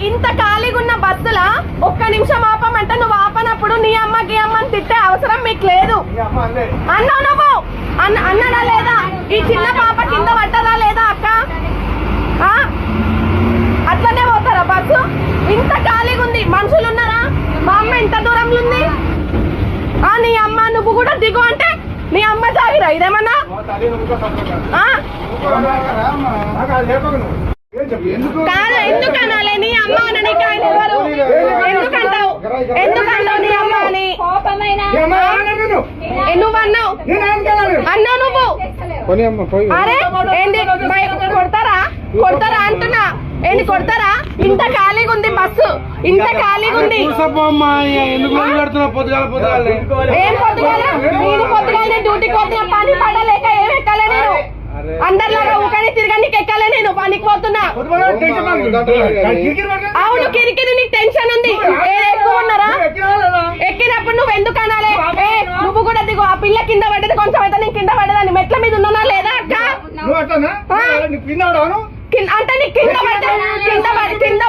ఇంత ఖాళీగా ఉన్న బస్సుల? ఒక్క నిమిషం ఆపమంటే నువ్వు ఆపనప్పుడు నీ అమ్మకి అమ్మ అని తిట్టే అవసరం మీకు లేదు. అన్నావు నువ్వు? అన్న అన్నడా లేదా? ఈ చిన్న పాప కింద పడ్డదా లేదా అక్క? అట్లనే పోతారా బస్సు? ఇంత ఖాళీగా ఉంది మనుషులు ఉన్నారా మా అమ్మ ఎంత దూరంలో ఉంది ఆ నీ అమ్మ నువ్వు కూడా దిగు అంటే నీ అమ్మ జాగిరా ఇదేమన్నా? కాదు. ఎందుకు అనాలి నీ అమ్మ అననికి ఆయన ఎవరు ఎందుకంటావు ఎందుకంటావు నీ అమ్మ అని ఏ, నువ్వు అన్నావు? అన్నావు నువ్వు? అరే ఏంది? బై- కొడతారా? కొడతారా అంటున్నా? ఏంది కొడతారా? ఇంత ఖాళీగా ఉంది బస్సు. ఇంత ఖాళీగా ఉంది. ఏం పొద్దుగాల? నేను పొద్దుగానే డ్యూటీకి పోతున్నా. పని పడలేక ఏం ఎక్కలే నేను? అందరిలాగా ఊకని తిరగనికి ఎక్కలే నేను పనికి పోతున్నా. అవును కిరికిరి నీకు టెన్షన్ ఉంది. అంటే కింద కింద కింద